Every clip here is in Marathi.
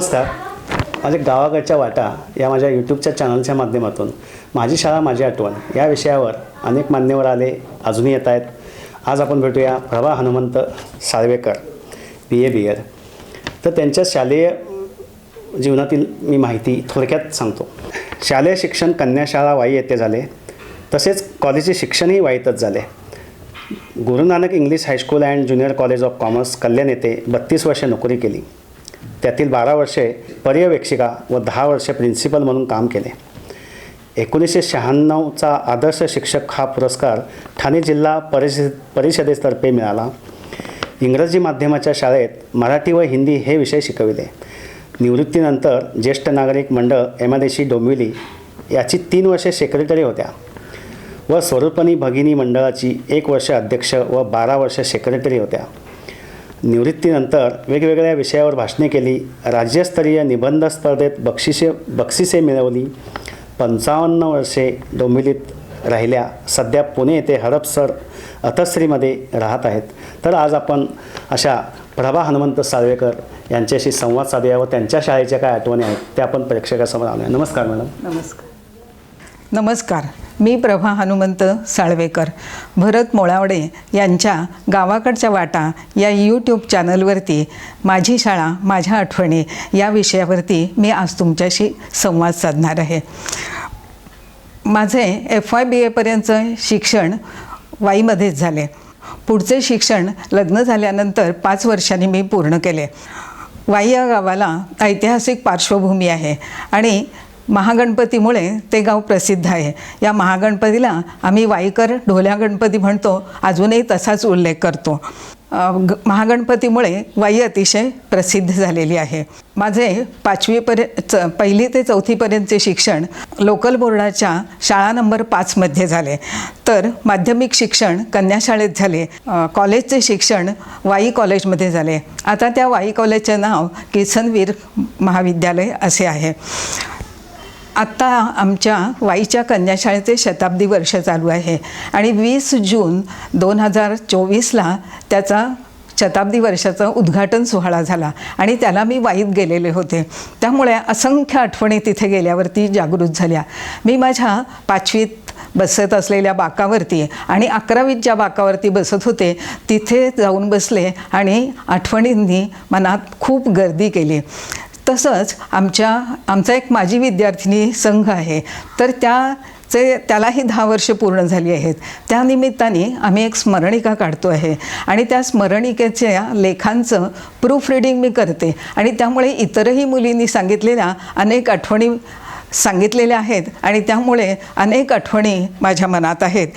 नमस्कार. माझ्या गावाकडच्या वाटा या माझ्या यूट्यूबच्या चॅनलच्या माध्यमातून. माझी शाळा माझी आठवण. या विषयावर अनेक मान्यवर आले अजूनही येत आहेत. आज आपण भेटूया प्रभा हनुमंत साळवेकर बी ए बी एड तर त्यांच्या शालेय जीवनातील मी माहिती थोडक्यात सांगतो. शालेय शिक्षण कन्याशाळा वाई येथे झाले. तसेच कॉलेजचे शिक्षणही वाईतच झाले. Guru Nanak English high school and junior college of commerce Kalyan येथे बत्तीस वर्षे नोकरी केली. त्यातील बारा वर्षे पर्यवेक्षिका व दहा वर्षे प्रिन्सिपल म्हणून काम केले. एकोणीसशे शहाण्णवचा आदर्श शिक्षक हा पुरस्कार ठाणे जिल्हा परिषद परिषदेतर्फे मिळाला. इंग्रजी माध्यमाच्या शाळेत मराठी व हिंदी हे विषय शिकविले. निवृत्तीनंतर ज्येष्ठ नागरिक मंडळ एमादेशी डोंबिवली याची तीन वर्षे सेक्रेटरी होत्या व स्वरूपणी भगिनी मंडळाची एक वर्ष अध्यक्ष व बारा वर्ष सेक्रेटरी होत्या. निवृत्तीनंतर वेगवेगळ्या विषयावर भाषणे केली. राज्यस्तरीय निबंध स्पर्धेत बक्षिसे बक्षिसे मिळवली. पंचावन्न वर्षे डोंबिवलीत राहिल्या. सध्या पुणे येथे हडपसर अतश्रीमध्ये राहत आहेत. तर आज आपण अशा प्रभा हनुमंत साळवेकर यांच्याशी संवाद साधूया व त्यांच्या शाळेच्या काय आठवणी आहेत त्या आपण प्रेक्षकासमोर आणूया. नमस्कार मॅडम. नमस्कार. नमस्कार. मी प्रभा हनुमंत साळवेकर. भरत मोळावडे यांच्या गावाकडच्या वाटा या यूट्यूब चॅनलवरती माझी शाळा माझ्या आठवणी या विषयावरती मी आज तुमच्याशी संवाद साधणार आहे. माझे एफ वाय बी एपर्यंतचं शिक्षण वाईमध्येच झाले. पुढचे शिक्षण लग्न झाल्यानंतर पाच वर्षांनी मी पूर्ण केले. वाई या गावाला ऐतिहासिक पार्श्वभूमी आहे आणि महागणपतीमुळे ते गाव प्रसिद्ध आहे. या महागणपतीला आम्ही वाईकर ढोल्या गणपती म्हणतो अजूनही तसाच उल्लेख करतो. ग- महागणपतीमुळे वाई अतिशय प्रसिद्ध झालेली आहे. माझे पाचवीपर्यंत च पहिली ते चौथीपर्यंतचे शिक्षण लोकल बोर्डाच्या शाळा नंबर पाचमध्ये झाले. तर माध्यमिक शिक्षण कन्याशाळेत झाले. कॉलेजचे शिक्षण वाई कॉलेजमध्ये झाले. आता त्या वाई कॉलेजचे नाव किसनवीर महाविद्यालय असे आहे. आत्ता आमच्या वाईच्या कन्याशाळेचे शताब्दी वर्ष चालू आहे. आणि वीस जून दोन हजार चोवीसला त्याचा शताब्दी वर्षाचा उद्घाटन सोहळा झाला आणि त्याला मी वाईत गेलेले होते. त्यामुळे असंख्य आठवणी तिथे गेल्यावरती जागृत झाल्या. मी माझ्या पाचवीत बसत असलेल्या बाकावरती आणि अकरावीत ज्या बाकावरती बसत होते तिथे जाऊन बसले आणि आठवणींनी मनात खूप गर्दी केली. तसंच आमच्या आमचा एक माजी विद्यार्थिनी संघ आहे. तर त्याचे त्यालाही दहा वर्ष पूर्ण झाली आहेत. त्या निमित्ताने आम्ही एक स्मरणिका काढतो आहे. आणि त्या स्मरणिकेच्या लेखांचं प्रूफ रिडिंग मी करते. आणि त्यामुळे इतरही मुलींनी सांगितलेल्या अनेक आठवणी सांगितलेल्या आहेत. आणि त्यामुळे अनेक आठवणी माझ्या मनात आहेत.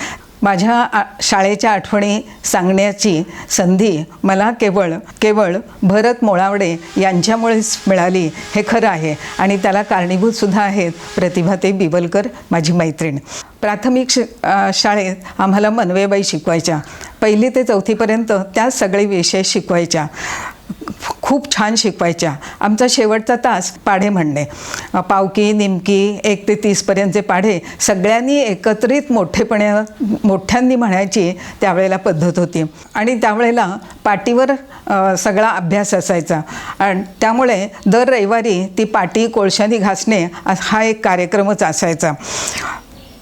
माझ्या आ शाळेच्या आठवणी सांगण्याची संधी मला केवळ केवळ भरत मोळावडे यांच्यामुळेच मिळाली हे खरं आहे. आणि त्याला कारणीभूतसुद्धा आहेत प्रतिभाते बिवलकर माझी मैत्रीण. प्राथमिक श शाळेत आम्हाला मनवेबाई शिकवायच्या. पहिली ते चौथीपर्यंत त्याच सगळे विषय शिकवायच्या. खूप छान शिकवायच्या. आमचा शेवटचा तास पाढे म्हणणे. पावकी निमकी एक ते तीसपर्यंतचे पाढे सगळ्यांनी एकत्रित मोठेपणे मोठ्यांनी म्हणायची त्यावेळेला पद्धत होती. आणि त्यावेळेला पाटीवर सगळा अभ्यास असायचा. आणि त्यामुळे दर रविवारी ती पाटी कोळशानी घासणे हा एक कार्यक्रमच असायचा.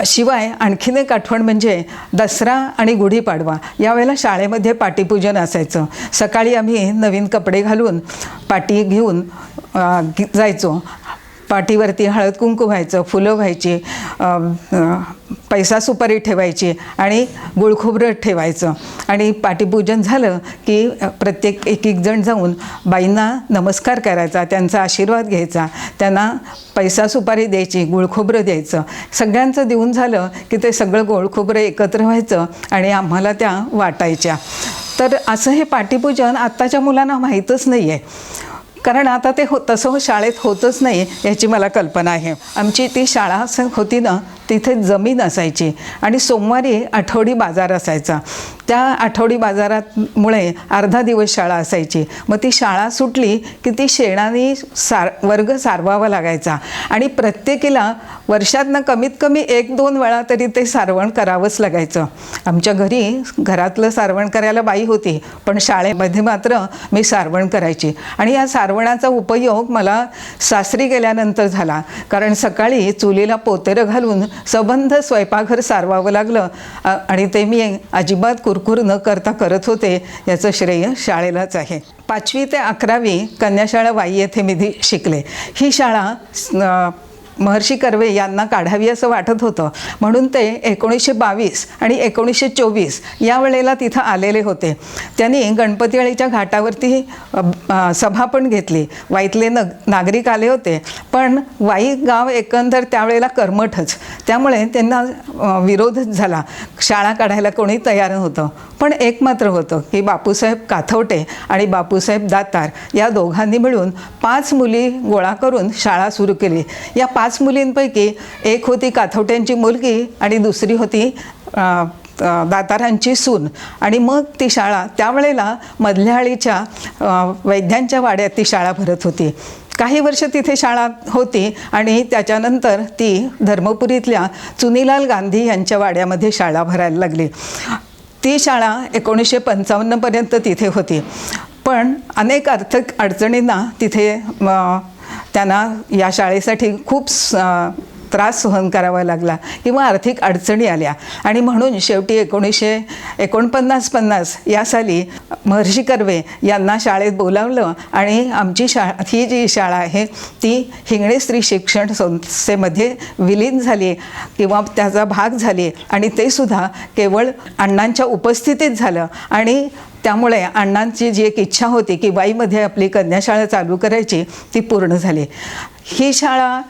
शिवाय आणखीन एक आठवण म्हणजे दसरा आणि गुढीपाडवा. यावेळेला शाळेमध्ये पाटीपूजन असायचं. सकाळी आम्ही नवीन कपडे घालून पाटी घेऊन जायचो. पाठीवरती हळद कुंकू व्हायचं फुलं व्हायची पैसा सुपारी ठेवायची आणि गुळखोबरं ठेवायचं. आणि पाटीपूजन झालं की प्रत्येक एक एक जण जाऊन बाईंना नमस्कार करायचा त्यांचा आशीर्वाद घ्यायचा त्यांना पैसा सुपारी द्यायची गुळखोबरं द्यायचं. सगळ्यांचं देऊन झालं की ते सगळं गोळखोबरं एकत्र व्हायचं आणि आम्हाला त्या वाटायच्या. तर असं हे पाटीपूजन आत्ताच्या मुलांना माहीतच नाही आहे कारण आता ते हो तसं हो- शाळेत होतच नाही याची मला कल्पना आहे. आमची ती शाळा असं होती ना तिथे जमीन असायची आणि सोमवारी आठवडी बाजार असायचा. त्या आठवडी बाजारातमुळे अर्धा दिवस शाळा असायची. मग ती शाळा सुटली की ती शेणाने सार वर्ग सारवावा लागायचा. आणि प्रत्येकीला वर्षातनं कमीत कमी एक दोन वेळा तरी ते सारवण करावंच लागायचं. आमच्या घरी घरातलं सारवण करायला बाई होती पण शाळेमध्ये मात्र मी सारवण करायची. आणि या सारवणाचा उपयोग मला सासरी गेल्यानंतर झाला. कारण सकाळी चुलीला पोतेरं घालून सबंध स्वयंपाकघर सारवावं लागलं. आणि ते मी अजिबात कुरकुर न करता करत होते याचं श्रेय शाळेलाच आहे. पाचवी ते अकरावी कन्याशाळा वाई येथे मी शिकले. ही शाळा महर्षी कर्वे यांना काढावी असं वाटत होतं. म्हणून ते एकोणीसशे बावीस आणि एकोणीसशे चोवीस या वेळेला तिथं आलेले होते. त्यांनी गणपतीवाळीच्या घाटावरती सभा पण घेतली. वाईतले नग नागरिक आले होते. पण वाई गाव एकंदर त्यावेळेला कर्मठच. त्यामुळे त्यांना विरोधच झाला. शाळा काढायला कोणी तयार नव्हतं. पण एक मात्र होतं की बापूसाहेब काथवटे आणि बापूसाहेब दातार या दोघांनी मिळून पाच मुली गोळा करून शाळा सुरू केली. या पाच मुलींपैकी एक होती काथवट्यांची मुलगी आणि दुसरी होती दातारांची सून. आणि मग ती शाळा त्यावेळेला मधल्याळीच्या वैद्यांच्या वाड्यात ती शाळा भरत होती. काही वर्ष तिथे शाळा होती आणि त्याच्यानंतर ती धर्मपुरीतल्या चुनीलाल गांधी यांच्या वाड्यामध्ये शाळा भरायला लागली. ती शाळा एकोणीसशे पंचावन्नपर्यंत तिथे होती. पण अनेक आर्थिक अडचणींना तिथे त्यांना या शाळेसाठी खूप स- त्रास सहन करावा लागला किंवा आर्थिक अडचणी आल्या. आणि म्हणून शेवटी एकोणीसशे एकोणपन्नास पन्नास या साली महर्षी कर्वे यांना शाळेत बोलावलं आणि आमची शा ही जी शाळा आहे ती हिंगणे स्त्री शिक्षण संस्थेमध्ये विलीन झाली किंवा त्याचा भाग झाली आणि ते सुद्धा केवळ अण्णांच्या उपस्थितीत झालं. आणि त्यामुळे अण्णांची जी एक इच्छा होती की वाईमध्ये आपली कन्याशाळा चालू करायची ती पूर्ण झाली. ही शाळा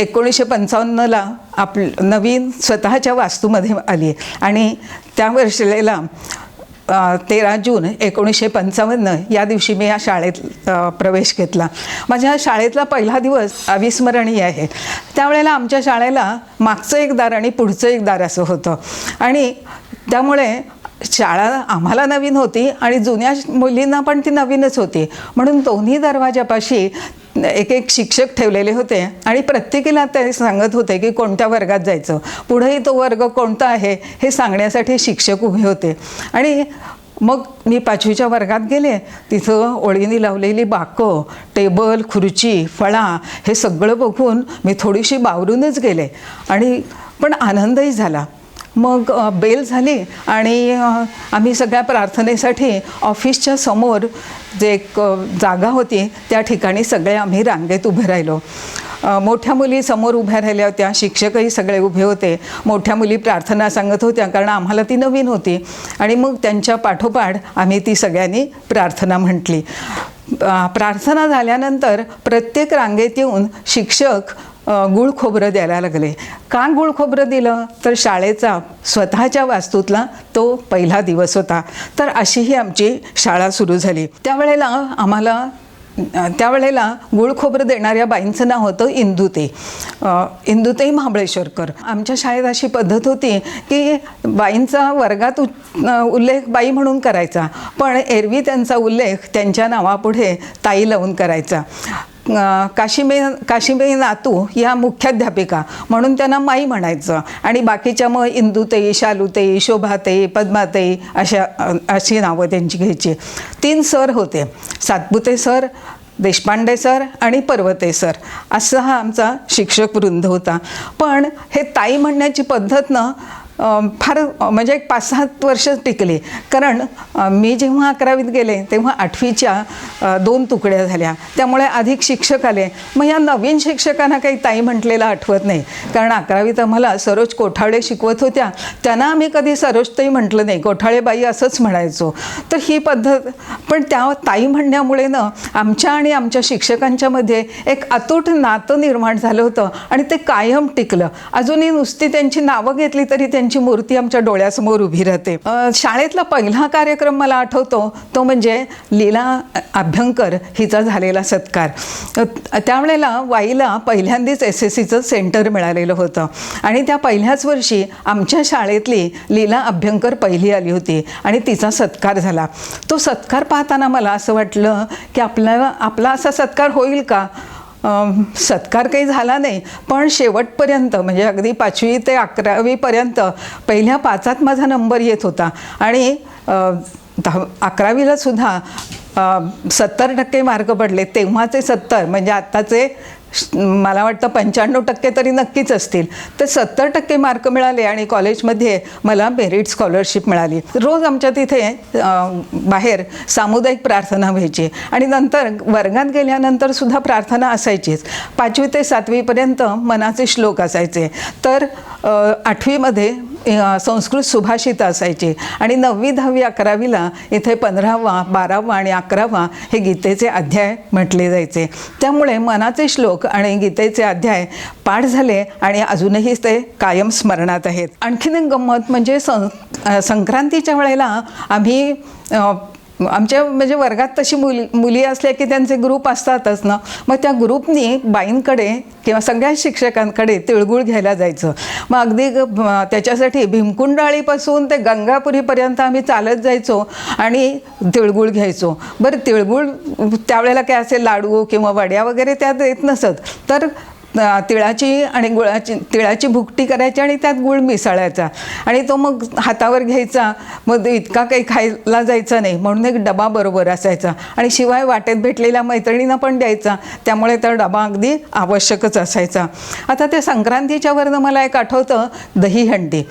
एकोणीसशे पंचावन्नला आप नवीन स्वतःच्या वास्तूमध्ये आली आणि त्या वर्षेला तेरा जून एकोणीसशे पंचावन्न या दिवशी मी या शाळेत प्रवेश घेतला. माझ्या शाळेतला पहिला दिवस अविस्मरणीय आहे. त्यावेळेला आमच्या शाळेला मागचं एक दार आणि पुढचं एक दार असं होतं. आणि त्यामुळे शाळा आम्हाला नवीन होती आणि जुन्या मुलींना पण ती नवीनच होती. म्हणून दोन्ही दरवाजापाशी एक एक शिक्षक ठेवलेले होते आणि प्रत्येकीला ते सांगत होते की कोणत्या वर्गात जायचं. पुढेही तो वर्ग कोणता आहे हे सांगण्यासाठी शिक्षक उभे होते. आणि मग मी पाचवीच्या वर्गात गेले. तिथं ओळीने लावलेली बाकं टेबल खुर्ची फळा हे सगळं बघून मी थोडीशी बावरूनच गेले. आणि पण आनंदही झाला. मग बेल झाली आणि आम्ही सगळ्या प्रार्थनेसाठी ऑफिसच्या समोर जे एक जागा होती त्या ठिकाणी सगळे आम्ही रांगेत उभे राहिलो. मोठ्या मुली समोर उभ्या राहिल्या होत्या शिक्षकही सगळे उभे होते. मोठ्या मुली प्रार्थना सांगत होत्या कारण आम्हाला ती नवीन होती. आणि मग त्यांच्या पाठोपाठ आम्ही ती सगळ्यांनी प्रार्थना म्हटली. प्रार्थना झाल्यानंतर प्रत्येक रांगेत येऊन शिक्षक गुळ खोबरं द्यायला लागले. का गुळ खोबरं दिलं? तर शाळेचा स्वतःच्या वास्तूतला तो पहिला दिवस होता. तर अशी ही आमची शाळा सुरू झाली. त्यावेळेला आम्हाला त्यावेळेला गुळ खोबरं देणाऱ्या बाईंचं नाव होतं इंदुते. इंदुते महाबळेश्वरकर. आमच्या शाळेत अशी पद्धत होती की बाईंचा वर्गात उ- उल्लेख बाई म्हणून करायचा. पण एरवी त्यांचा उल्लेख त्यांच्या नावापुढे ताई लावून करायचा. काशीबे काशीबाई काशीबाई नातू ह्या मुख्याध्यापिका. म्हणून त्यांना माई म्हणायचं. आणि बाकीच्या मग इंदुताई शालुताई शोभाताई पद्माताई अशा अशी नावं त्यांची घ्यायची. तीन सर होते. सातपुते सर देशपांडे सर आणि पर्वते सर. असा हा आमचा शिक्षक वृंद होता. पण हे ताई म्हणण्याची पद्धत ना फार म्हणजे एक पाच सात वर्ष टिकली. कारण मी जेव्हा अकरावीत गेले तेव्हा आठवीच्या दोन तुकड्या झाल्या. त्यामुळे अधिक शिक्षक आले. मग या नवीन शिक्षकांना काही ताई म्हटलेलं आठवत नाही. कारण अकरावीत आम्हाला सरोज कोठाळे शिकवत होत्या. त्यांना आम्ही कधी सरोजताई म्हटलं नाही. कोठाळेबाई असंच म्हणायचो. तर ही पद्धत पण त्या ताई म्हणण्यामुळे ना आमच्या आणि आमच्या शिक्षकांच्यामध्ये एक अतूट नातं निर्माण झालं होतं. आणि ते कायम टिकलं. अजूनही नुसती त्यांची नावं घेतली तरी त्यांची त्यांची मूर्ती आमच्या डोळ्यासमोर उभी राहते. शाळेतला पहिला कार्यक्रम मला आठवतो तो म्हणजे लीला अभ्यंकर हिचा झालेला सत्कार. त्यावेळेला वाईला पहिल्यांदाच एस एस सीचं सेंटर मिळालेलं होतं. आणि त्या पहिल्याच वर्षी आमच्या शाळेतली लीला अभ्यंकर पहिली आली होती आणि तिचा सत्कार झाला. तो सत्कार पाहताना मला असं वाटलं की आपल्याला आपला असा सत्कार होईल का? सत्कार काही झाला नाही पण शेवटपर्यंत म्हणजे अगदी पाचवी ते अकरावीपर्यंत पहिल्या पाचात माझा नंबर येत होता. आणि दहा अकरावीला सुद्धा सत्तर टक्के मार्क पडले. तेव्हाचे सत्तर म्हणजे आत्ताचे मला वाटतं पंच्याण्णव टक्के तरी नक्कीच असतील. तर सत्तर टक्के मार्क मिळाले आणि कॉलेजमध्ये मला मेरिट स्कॉलरशिप मिळाली. रोज आमच्या तिथे बाहेर सामुदायिक प्रार्थना व्हायची आणि नंतर वर्गात गेल्यानंतर सुद्धा प्रार्थना असायचीच. पाचवी ते सातवीपर्यंत मनाचे श्लोक असायचे. तर आठवीमध्ये संस्कृत सुभाषित असायची. आणि नववी दहावी अकरावीला इथे पंधरावा बारावा आणि अकरावा हे गीतेचे अध्याय म्हटले जायचे. त्यामुळे मनाचे श्लोक आणि गीतेचे अध्याय पाठ झाले आणि अजूनही ते कायम स्मरणात आहेत. आणखीन एक गंमत म्हणजे सं संक्रांतीच्या वेळेला आम्ही आमच्या म्हणजे वर्गात तशी मुली मुली असल्या की त्यांचे ग्रुप असतातच ना. मग त्या ग्रुपनी बाईंकडे किंवा सगळ्या शिक्षकांकडे तिळगुळ घ्यायला जायचं. मग अगदी त्याच्यासाठी भीमकुंडाळीपासून ते गंगापुरीपर्यंत आम्ही चालत जायचो आणि तिळगुळ घ्यायचो. बरं तिळगुळ त्यावेळेला काय असे लाडू किंवा वड्या वगैरे त्यात येत नसत. तर तिळाची आणि गुळाची तिळाची भुकटी करायची आणि त्यात गुळ मिसळायचा. आणि तो मग हातावर घ्यायचा मग इतका काही खायला जायचा नाही म्हणून एक डबा बरोबर असायचा. आणि शिवाय वाटेत भेटलेल्या मैत्रिणींना पण द्यायचा त्यामुळे तर डबा अगदी आवश्यकच असायचा. आता त्या संक्रांतीच्या वरनं मला एक आठवतं दहीहंडी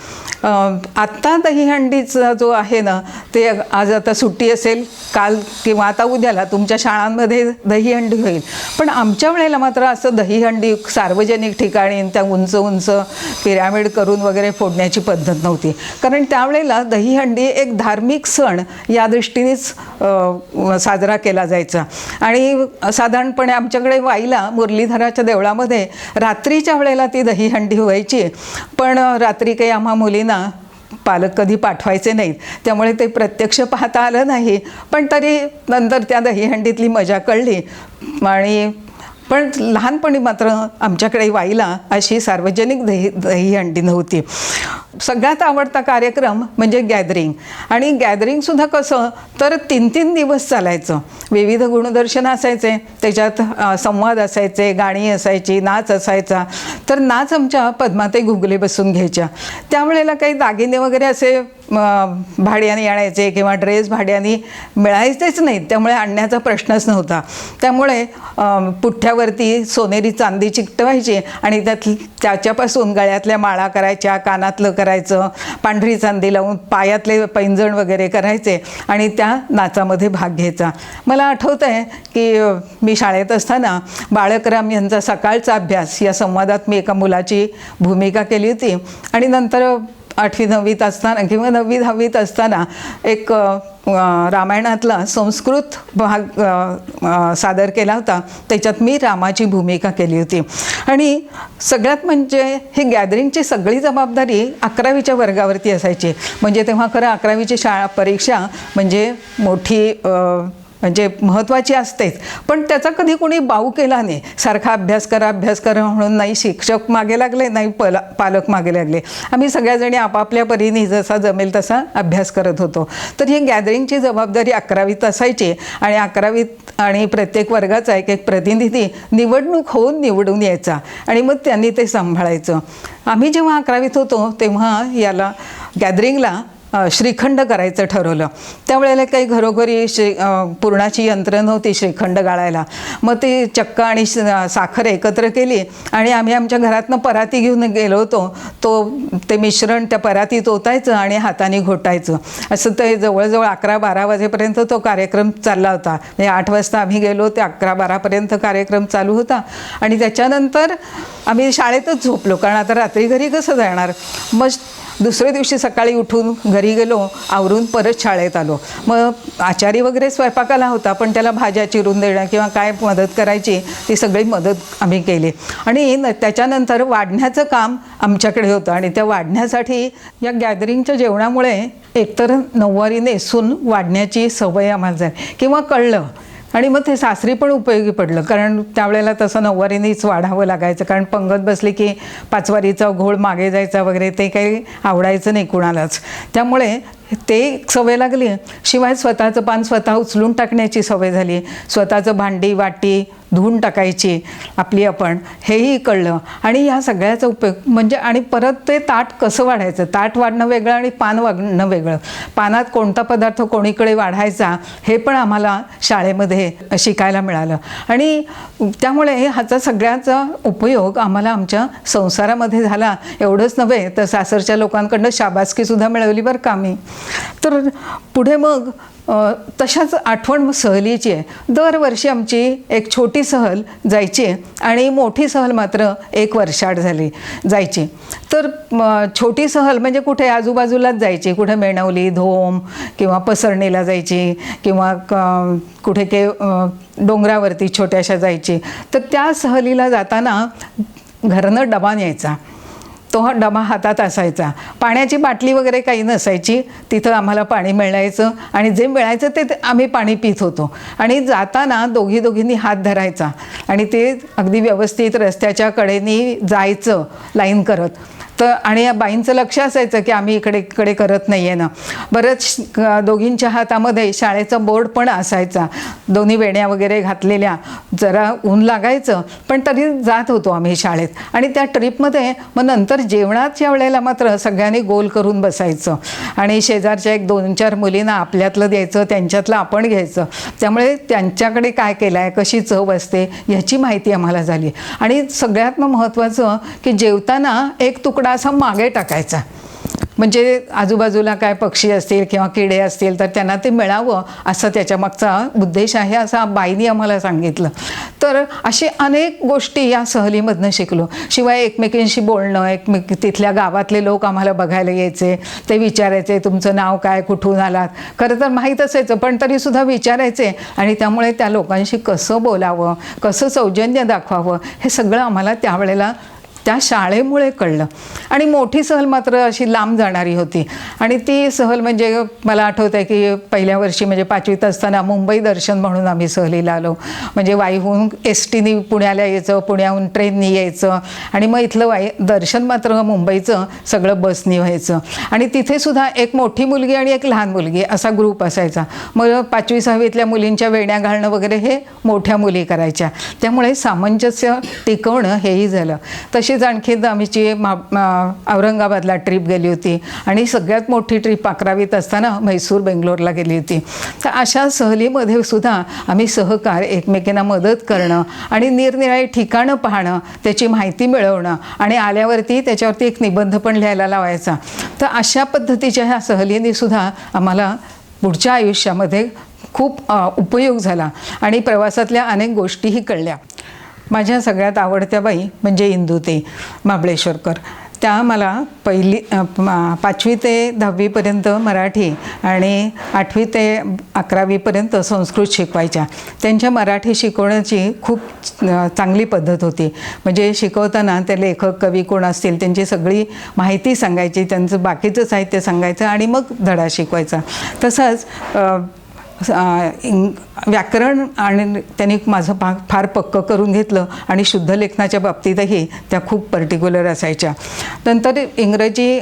आत्ता दहीहंडीचा जो आहे ना ते आज आता सुट्टी असेल काल किंवा आता उद्याला तुमच्या शाळांमध्ये दहीहंडी होईल. पण आमच्या वेळेला मात्र असं दहीहंडी सार्वजनिक ठिकाणी त्या उंच उंच पिरामिड करून वगैरे फोडण्याची पद्धत नव्हती. कारण त्यावेळेला दहीहंडी एक धार्मिक सण या दृष्टीनेच साजरा केला जायचा. आणि साधारणपणे आमच्याकडे वाईला मुरलीधराच्या देवळामध्ये रात्रीच्या वेळेला ती दहीहंडी व्हायची. पण रात्री काही आम्हा मुलींना पालक कधी पाठवायचे नाहीत. त्यामुळे ते प्रत्यक्ष पाहता आलं नाही. पण तरी नंतर त्या दहीहंडीतली मजा कळली. आणि पण लहानपणी मात्र आमच्याकडे वाईला अशी सार्वजनिक दही दहीहंडी नव्हती. सगळ्यात आवडता कार्यक्रम म्हणजे गॅदरिंग. आणि गॅदरिंगसुद्धा कसं तर तीन तीन दिवस चालायचं. विविध गुणदर्शन असायचे त्याच्यात संवाद असायचे गाणी असायची नाच असायचा. तर नाच आमच्या पद्माताई घुगले बसून घ्यायच्या. त्यावेळेला काही दागिने वगैरे असे भाड्याने आणायचे किंवा ड्रेस भाड्याने मिळायचेच नाहीत त्यामुळे आणण्याचा प्रश्नच नव्हता. त्यामुळे पुठ्ठ्यावरती सोनेरी चांदी चिकटवायची आणि त्यात त्याच्यापासून गळ्यातल्या माळा करायच्या कानातलं करायचं पांढरी चांदी लावून पायातले पैंजण वगैरे करायचे आणि त्या नाचामध्ये भाग घ्यायचा. मला आठवतं आहे की मी शाळेत असताना बाळकराम यांचा सकाळचा अभ्यास या संवादात मी एका मुलाची भूमिका केली होती आणि नंतर आठवी नववीत असताना किंवा नववी दहावीत असताना एक रामायणातला संस्कृत भाग सादर केला होता. त्याच्यात मी रामाची भूमिका केली होती. आणि सगळ्यात म्हणजे ही गॅदरिंगची सगळी जबाबदारी अकरावीच्या वर्गावरती असायची. म्हणजे तेव्हा खरं अकरावीची शाळा परीक्षा म्हणजे मोठी म्हणजे महत्त्वाची असतेच. पण त्याचा कधी कोणी बाऊ केला नाही. सारखा अभ्यास करा अभ्यास करा म्हणून नाही शिक्षक मागे लागले नाही पला पालक मागे लागले. आम्ही सगळ्याजणी आपापल्या परीने जसा जमेल तसा अभ्यास करत होतो. तर ही गॅदरिंगची जबाबदारी अकरावीत असायची आणि अकरावीत आणि प्रत्येक वर्गाचा एक एक प्रतिनिधी निवडणूक होऊन निवडून यायचा आणि मग त्यांनी ते सांभाळायचं. आम्ही जेव्हा अकरावीत होतो तेव्हा याला गॅदरिंगला श्रीखंड करायचं ठरवलं. त्यावेळेला काही घरोघरी श्री पुरणाची यंत्र नव्हती श्रीखंड गाळायला. मग ती चक्क आणि श- साखर एकत्र केली आणि आम्ही आमच्या घरातनं पराती घेऊन गेलो होतो. तो ते मिश्रण त्या परातीत ओतायचं आणि हाताने घोटायचं. असं ते जवळजवळ अकरा बारा वाजेपर्यंत तो कार्यक्रम चालला होता. म्हणजे आठ वाजता आम्ही गेलो ते अकरा बारापर्यंत कार्यक्रम चालू होता. आणि त्याच्यानंतर आम्ही शाळेतच झोपलो कारण आता रात्री घरी कसं जाणार? मग दुसऱ्या दिवशी सकाळी उठून घरी गेलो आवरून परत शाळेत आलो. मग आचारी वगैरे स्वयंपाकाला होता पण त्याला भाज्या चिरून देणं किंवा काय मदत करायची ती सगळी मदत आम्ही केली. आणि न- त्याच्यानंतर वाढण्याचं काम आमच्याकडे होतं. आणि त्या वाढण्यासाठी या गॅदरिंगच्या जेवणामुळे एकतर नऊवारी नेसून वाढण्याची सवय आम्हाला झाली. किंवा कळलं आणि मग ते सासरी पण उपयोगी पडलं कारण त्यावेळेला तसं नऊवारीनेच वाढावं लागायचं कारण पंगत बसली की पाचवारीचा घोळ मागे जायचा वगैरे ते काही आवडायचं नाही कुणालाच. त्यामुळे ते एक सवय लागली. शिवाय स्वतःचं पान स्वतः उचलून टाकण्याची सवय झाली. स्वतःचं भांडी वाटी धुवून टाकायची आपली आपण. हेही कळलं. आणि ह्या सगळ्याचा उपयोग म्हणजे आणि परत ते ताट कसं वाढायचं? ताट वाढणं वेगळं आणि पान वाढणं वेगळं. पानात कोणता पदार्थ कोणीकडे वाढायचा हे पण आम्हाला शाळेमध्ये शिकायला मिळालं. आणि त्यामुळे ह्याचा सगळ्याचा उपयोग आम्हाला आमच्या संसारामध्ये झाला. एवढंच नव्हे तर सासरच्या लोकांकडनं शाबासकीसुद्धा मिळवली बरं का आम्ही. तर पुढे मग तशाच आठवण मग सहलीची आहे. दरवर्षी आमची एक छोटी सहल जायची आणि मोठी सहल मात्र एक वर्षाड झाली जायची. तर छोटी सहल म्हणजे कुठे आजूबाजूलाच जायची. कुठे मेणवली धोम किंवा पसरणीला जायची किंवा क- कुठे के डोंगरावरती छोट्याशा जायची. तर त्या सहलीला जाताना घरनं डबा न्यायचा. तो हा डबा हातात असायचा. पाण्याची बाटली वगैरे काही नसायची. तिथं आम्हाला पाणी मिळायचं आणि जे मिळायचं ते ते आम्ही पाणी पित होतो. आणि जाताना दोघी दोघींनी हात धरायचा. आणि ते अगदी व्यवस्थित रस्त्याच्या कडेनी जायचं लाईन करत. तर आणि या बाईंचं लक्ष असायचं की आम्ही इकडे इकडे करत नाही आहे ना. बरंच दोघींच्या हातामध्ये शाळेचा बोर्ड पण असायचा. दोन्ही वेण्या वगैरे घातलेल्या. जरा ऊन लागायचं पण तरी जात होतो आम्ही शाळेत. आणि त्या ट्रिपमध्ये मग नंतर जेवणाच्या वेळेला मात्र सगळ्यांनी गोल करून बसायचं. आणि शेजारच्या एक दोन चार मुलींना आपल्यातलं द्यायचं त्यांच्यातलं आपण घ्यायचं. त्यामुळे त्यांच्याकडे काय केलं आहे कशी चव असते ह्याची माहिती आम्हाला झाली. आणि सगळ्यात महत्त्वाचं की जेवताना एक तुकडा असा मागे टाकायचा. म्हणजे आजूबाजूला काय पक्षी असतील किंवा किडे असतील तर त्यांना ते मिळावं असं त्याच्या मागचा उद्देश आहे असं बाईनी आम्हाला सांगितलं. तर अशी अनेक गोष्टी या सहलीमधनं शिकलो. शिवाय एकमेकींशी बोलणं एकमेक तिथल्या गावातले लोक आम्हाला बघायला यायचे. ते विचारायचे तुमचं नाव काय? कुठून आलात? खरं तर माहीत असायचं पण तरीसुद्धा विचारायचे. आणि त्यामुळे त्या लोकांशी कसं बोलावं कसं सौजन्य दाखवावं हे सगळं आम्हाला त्यावेळेला त्या शाळेमुळे कळलं. आणि मोठी सहल मात्र अशी लांब जाणारी होती. आणि ती सहल म्हणजे मला आठवत आहे की पहिल्या वर्षी म्हणजे पाचवीत असताना मुंबई दर्शन म्हणून आम्ही सहलीला आलो. म्हणजे वाईहून एस टीनी पुण्याला यायचं पुण्याहून ट्रेननी यायचं. आणि मग इथलं वाई दर्शन मात्र मुंबईचं सगळं बसनी व्हायचं. आणि तिथे सुद्धा एक मोठी मुलगी आणि एक लहान मुलगी असा ग्रुप असायचा. मग पाचवी सहावीतल्या मुलींच्या वेण्या घालणं वगैरे हे मोठ्या मुली करायच्या. त्यामुळे सामंजस्य टिकवणं हेही झालं. तशी आणखी आमची मा मा- औरंगाबादला ट्रिप गेली होती. आणि सगळ्यात मोठी ट्रिप अकरावीत असताना म्हैसूर बेंगलोरला गेली होती. तर अशा सहलीमध्ये सुद्धा आम्ही सहकार एकमेकींना मदत करणं आणि निरनिराळी ठिकाणं पाहणं त्याची माहिती मिळवणं आणि आल्यावरती त्याच्यावरती एक निबंध पण लिहायला लावायचा. तर अशा पद्धतीच्या ह्या सहलींनी सुद्धा आम्हाला पुढच्या आयुष्यामध्ये खूप उपयोग झाला. आणि प्रवासातल्या अनेक गोष्टीही कळल्या. माझ्या सगळ्यात आवडत्या बाई म्हणजे इंदुते महाबळेश्वरकर. त्या मला पहिली पाचवी ते दहावीपर्यंत मराठी आणि आठवी ते अकरावीपर्यंत संस्कृत शिकवायच्या. त्यांच्या मराठी शिकवण्याची खूप चांगली पद्धत होती. म्हणजे शिकवताना ते लेखक कवी कोण असतील त्यांची सगळी माहिती सांगायची त्यांचं बाकीचं साहित्य सांगायचं आणि मग धडा शिकवायचा. तसंच व्याकरण आणि त्यांनी माझं भाग फार पक्कं करून घेतलं आणि शुद्ध लेखनाच्या बाबतीतही त्या खूप पर्टिक्युलर असायच्या. नंतर इंग्रजी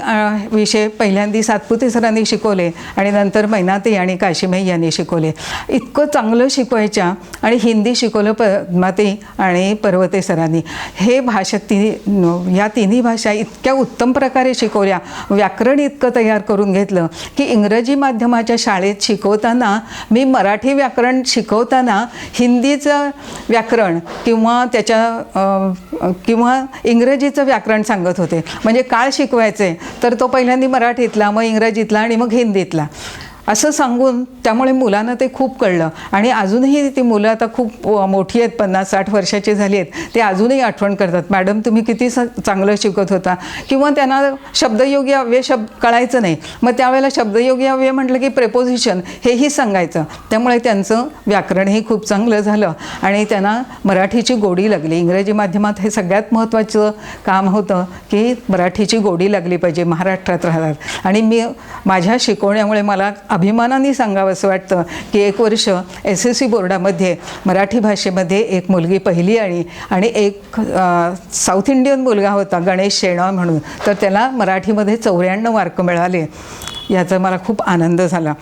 विषय पहिल्यांदी सातपुते सरांनी शिकवले आणि नंतर मैनाते आणि काशीमाई यांनी शिकवले. इतकं चांगलं शिकवायच्या आणि हिंदी शिकवलं पद्माते आणि पर्वते सरांनी. हे भाषा तिन्ही या तिन्ही भाषा इतक्या उत्तम प्रकारे शिकवल्या. व्याकरण इतकं तयार करून घेतलं की इंग्रजी माध्यमाच्या शाळेत शिकवताना मी मराठी व्याकरण शिकवताना हिंदीचं व्याकरण किंवा त्याच्या किंवा इंग्रजीचं व्याकरण सांगत होते. म्हणजे काळ शिकवायचे? तर तो पहिल्यांदा मराठीतला मग इंग्रजीतला आणि मग हिंदीतला. असं सांगून त्यामुळे मुलांना ते खूप कळलं. आणि अजूनही ती मुलं आता खूप मोठी आहेत पन्नास साठ वर्षाची झाली आहेत ते अजूनही आठवण करतात. मॅडम तुम्ही किती स चांगलं शिकत होता. किंवा त्यांना शब्दयोगी अव्यय शब्द कळायचं नाही. मग त्यावेळेला शब्दयोगी अव्यय म्हटलं की प्रेपोजिशन हेही सांगायचं. त्यामुळे त्यांचं व्याकरणही खूप चांगलं झालं. आणि त्यांना मराठीची गोडी लागली. इंग्रजी माध्यमात हे सगळ्यात महत्त्वाचं काम होतं की मराठीची गोडी लागली पाहिजे महाराष्ट्रात राहतात. आणि मी माझ्या शिकवण्यामुळे मला अभिमानाने सांगावं असं वाटतं की एक वर्ष एस एस सी बोर्डामध्ये मराठी भाषेमध्ये एक मुलगी पहिली आली आणि एक साऊथ इंडियन मुलगा होता गणेश शेणॉय म्हणून. तर त्याला मराठीमध्ये चौऱ्याण्णव मार्क मिळाले. याचा मला खूप आनंद झाला.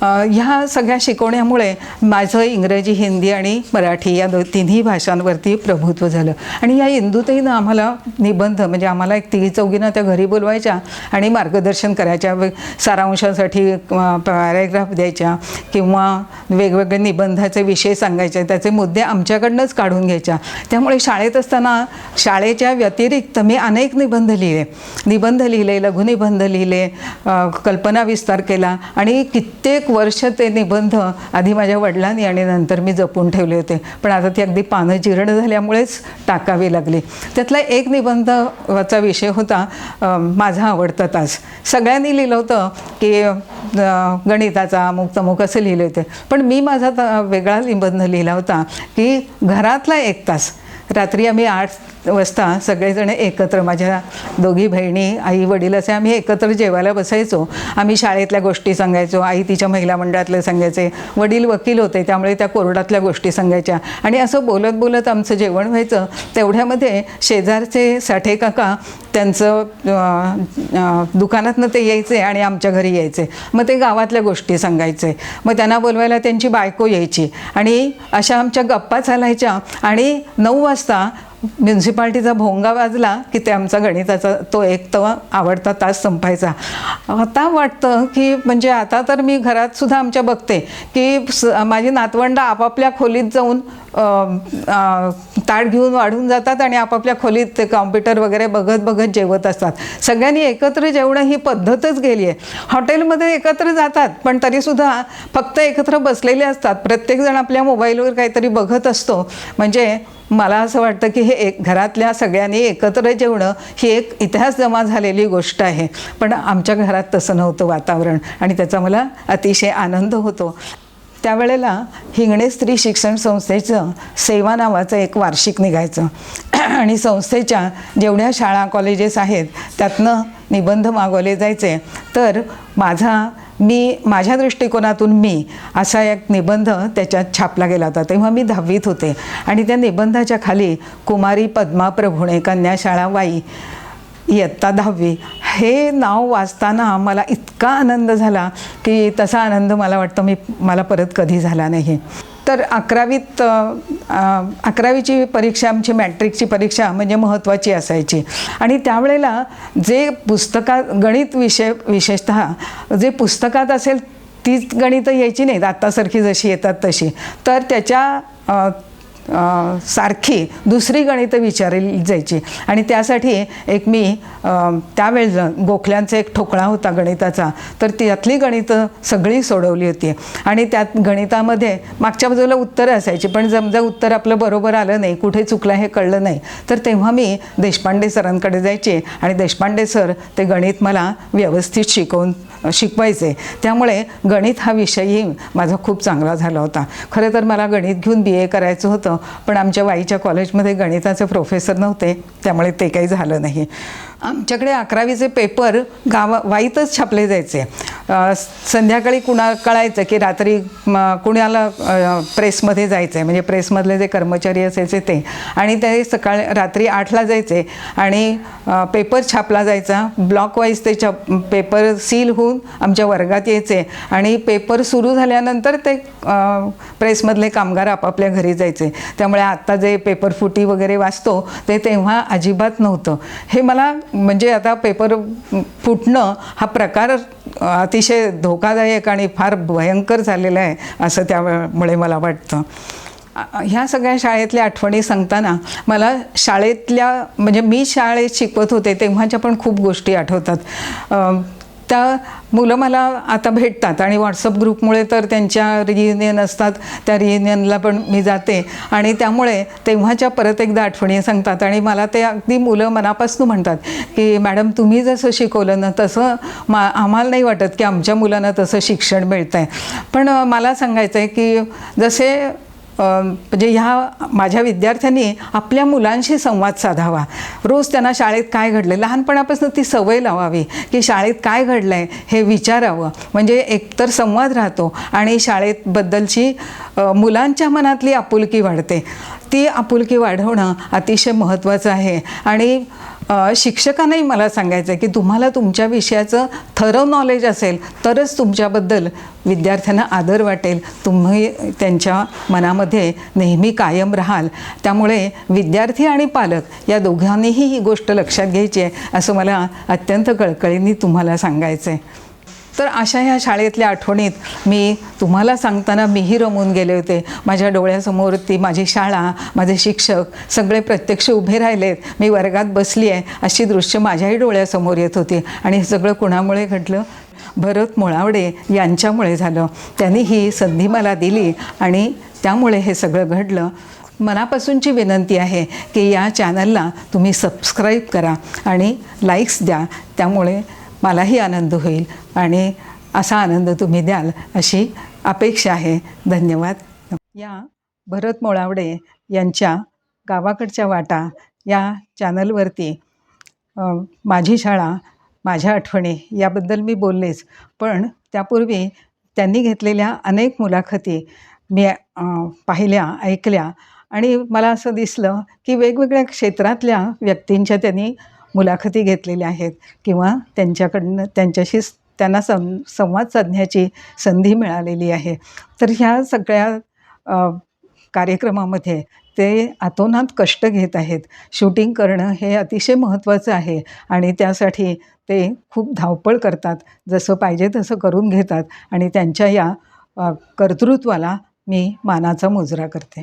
ह्या सगळ्या शिकवण्यामुळे माझं इंग्रजी हिंदी आणि मराठी या दो तिन्ही भाषांवरती प्रभुत्व झालं. आणि या हिंदूतहीनं आम्हाला निबंध म्हणजे आम्हाला एक तिघी चौघींना त्या घरी बोलवायच्या आणि मार्गदर्शन करायच्या सारांशासाठी पॅरेग्राफ द्यायच्या किंवा वेगवेगळे निबंधाचे विषय सांगायचे त्याचे मुद्दे आमच्याकडनंच काढून घ्यायच्या. त्यामुळे शाळेत असताना शाळेच्या व्यतिरिक्त मी अनेक निबंध लिहिले. निबंध लिहिले लघुनिबंध लिहिले कल्पना विस्तार केला आणि कित्येक वर्ष ते निबंध आधी माझ्या वडिलांनी आणि नंतर मी जपून ठेवले होते. पण आता ती अगदी पानं जीर्ण झाल्यामुळेच टाकावी लागली. त्यातला एक निबंधाचा विषय होता माझा आवडता तास. सगळ्यांनी लिहिलं होतं की गणिताचा अमुक तमुक असं लिहिले होते. पण मी माझा वेगळा निबंध लिहिला होता की घरातला एक तास. रात्री आम्ही आठ वाजता सगळेजण एकत्र माझ्या दोघी बहिणी आई वडील असे आम्ही एकत्र जेवायला बसायचो. आम्ही शाळेतल्या गोष्टी सांगायचो आई तिच्या महिला मंडळातलं सांगायचे वडील वकील होते त्यामुळे त्या कोर्टातल्या गोष्टी सांगायच्या. आणि असं बोलत बोलत आमचं जेवण व्हायचं. तेवढ्यामध्ये शेजारचे साठे काका त्यांचं दुकानातनं ते यायचे आणि आमच्या घरी यायचे. मग ते गावातल्या गोष्टी सांगायचे. मग त्यांना बोलवायला त्यांची बायको यायची. आणि अशा आमच्या गप्पा चालायच्या आणि नऊ वाजता está म्युन्सिपाल्टीचा भोंगा वाजला की ते आमचा गणिताचा तो एक तो आवडता तास संपायचा. आता वाटतं की म्हणजे आता तर मी घरात सुद्धा आमच्या बघते की स माझी नातवंड आपापल्या खोलीत जाऊन ताट घेऊन वाढून जातात आणि आपापल्या खोलीत ते कॉम्प्युटर वगैरे बघत बघत जेवत असतात. सगळ्यांनी एकत्र जेवणं ही पद्धतच गेली आहे. हॉटेलमध्ये एकत्र जातात पण तरीसुद्धा फक्त एकत्र बसलेले असतात. प्रत्येकजण आपल्या मोबाईलवर काहीतरी बघत असतो. म्हणजे मला असं वाटतं की हे एक घरातल्या सगळ्यांनी एकत्र जेवणं ही एक इतिहास जमा झालेली गोष्ट आहे. पण आमच्या घरात तसं नव्हतं वातावरण आणि त्याचा मला अतिशय आनंद होतो. त्यावेळेला हिंगणे स्त्री शिक्षण संस्थेचं सेवा नावाचं एक वार्षिक निघायचं. आणि संस्थेच्या जेवढ्या शाळा कॉलेजेस आहेत त्यातनं निबंध मागवले जायचे. तर माझा मी माझ्या दृष्टिकोनातून मी असा एक निबंध त्याच्यात छापला गेला होता. तेव्हा मी दहावीत होते. आणि त्या निबंधाच्या खाली कुमारी पद्मा प्रभुणे कन्याशाळा वाई इयत्ता दहावी. हे नाव वाचताना मला इतका आनंद झाला की तसा आनंद मला वाटतं मी मला परत कधी झाला नाही. तर अकरावीत अकरावीची परीक्षा आमची मॅट्रिकची परीक्षा म्हणजे महत्त्वाची असायची. आणि त्यावेळेला जे पुस्तकात गणित विषय विशेषतः जे पुस्तकात असेल तीच गणितं यायची नाहीत. आत्तासारखी जशी येतात तशी. तर त्याच्या सारखी दुसरी गणितं विचारली जायची. आणि त्यासाठी एक मी त्यावेळेस गोखल्यांचा एक ठोकळा होता गणिताचा. तर त्यातली गणितं सगळी सोडवली होती. आणि त्यात गणितामध्ये मागच्या बाजूला उत्तरं असायची पण समजा उत्तर आपलं बरोबर आलं नाही कुठे चुकलं हे कळलं नाही. तर तेव्हा मी देशपांडे सरांकडे जायचे आणि देशपांडे सर ते गणित मला व्यवस्थित शिकवून शिकवायचे. त्यामुळे गणित हा विषयही माझा खूप चांगला झाला होता. खरं तर मला गणित घेऊन बी ए करायचं होतं पण आमच्या वाईच्या कॉलेजमध्ये गणिताचे प्रोफेसर नव्हते त्यामुळे ते काही झालं नाही. आमच्याकडे अकरावीचे पेपर गावा वाईतच छापले जायचे. संध्याकाळी कुणा कळायचं की रात्री म, कुणाला प्रेसमध्ये जायचं आहे म्हणजे प्रेसमधले जे कर्मचारी असायचे ते. आणि ते सकाळी रात्री आठला जायचे. आणि पेपर छापला जायचा. ब्लॉक वाईज ते छाप पेपर सील होऊन आमच्या वर्गात यायचे. आणि पेपर सुरू झाल्यानंतर ते प्रेसमधले कामगार आपापल्या घरी जायचे. त्यामुळे आत्ता जे पेपर फुटी वगैरे वाचतो ते तेव्हा अजिबात नव्हतं. हे मला म्हणजे आता पेपर फुटणं हा प्रकार अतिशय धोकादायक आणि फार भयंकर झालेला आहे असं त्यामुळे मला वाटतं. ह्या सगळ्या शाळेतल्या आठवणी सांगताना मला शाळेतल्या म्हणजे मी शाळेत शिकवत होते तेव्हाच्या पण खूप गोष्टी आठवतात. त्या मुलं मला आता भेटतात आणि व्हॉट्सअप ग्रुपमुळे तर त्यांच्या रियुनियन असतात. त्या रियुनियनला पण मी जाते. आणि त्यामुळे तेव्हाच्या परत एकदा आठवणी सांगतात. आणि मला ते अगदी मुलं मनापासून म्हणतात की मॅडम तुम्ही जसं शिकवलं ना तसं मा आम्हाला नाही वाटत की आमच्या मुलांना तसं शिक्षण मिळतं आहे पण मला सांगायचं आहे की जसे म्हणजे ह्या माझ्या विद्यार्थ्यांनी आपल्या मुलांशी संवाद साधावा. रोज त्यांना शाळेत काय घडलं लहानपणापासून ती सवय लावावी की शाळेत काय घडलं आहे हे विचारावं. म्हणजे एकतर संवाद राहतो आणि शाळेबद्दलची मुलांच्या मनातली आपुलकी वाढते. ती आपुलकी वाढवणं अतिशय महत्त्वाचं आहे. आणि शिक्षकांनाही मला सांगायचं आहे की तुम्हाला तुमच्या विषयाचं थरव नॉलेज असेल तरच तुमच्याबद्दल विद्यार्थ्यांना आदर वाटेल. तुम्ही त्यांच्या मनामध्ये नेहमी कायम राहाल. त्यामुळे विद्यार्थी आणि पालक या दोघांनीही ही गोष्ट लक्षात घ्यायची आहे असं मला अत्यंत कळकळीने तुम्हाला सांगायचं आहे तर अशा ह्या शाळेतल्या आठवणीत मी तुम्हाला सांगताना मीही रमून गेले होते. माझ्या डोळ्यासमोर ती माझी शाळा माझे शिक्षक सगळे प्रत्यक्ष उभे राहिलेत. मी वर्गात बसली आहे अशी दृश्य माझ्याही डोळ्यासमोर येत होती. आणि हे सगळं कुणामुळे घडलं? भरत मुळावडे यांच्यामुळे झालं. त्यांनी ही संधी मला दिली आणि त्यामुळे हे सगळं घडलं. मनापासूनची विनंती आहे की या चॅनलला तुम्ही सबस्क्राईब करा आणि लाईक्स द्या. त्यामुळे मलाही आनंद होईल आणि असा आनंद तुम्ही द्याल अशी अपेक्षा आहे. धन्यवाद. या भरत मोळावडे यांच्या गावाकडच्या वाटा या चॅनलवरती माझी शाळा माझ्या आठवणी याबद्दल मी बोललेच पण त्यापूर्वी त्यांनी घेतलेल्या अनेक मुलाखती मी पाहिल्या ऐकल्या आणि मला असं दिसलं की वेगवेगळ्या क्षेत्रातल्या व्यक्तींच्या त्यांनी मुलाखती घेतलेल्या आहेत किंवा त्यांच्याकडनं त्यांच्याशी स- त्यांना सं संवाद साधण्याची संधी मिळालेली आहे. तर ह्या सगळ्या कार्यक्रमामध्ये ते आतोनात कष्ट घेत आहेत. शूटिंग करणं हे अतिशय महत्त्वाचं आहे आणि त्यासाठी ते खूप धावपळ करतात. जसं पाहिजे तसं करून घेतात आणि त्यांच्या या कर्तृत्वाला मी मानाचा मुजरा करते.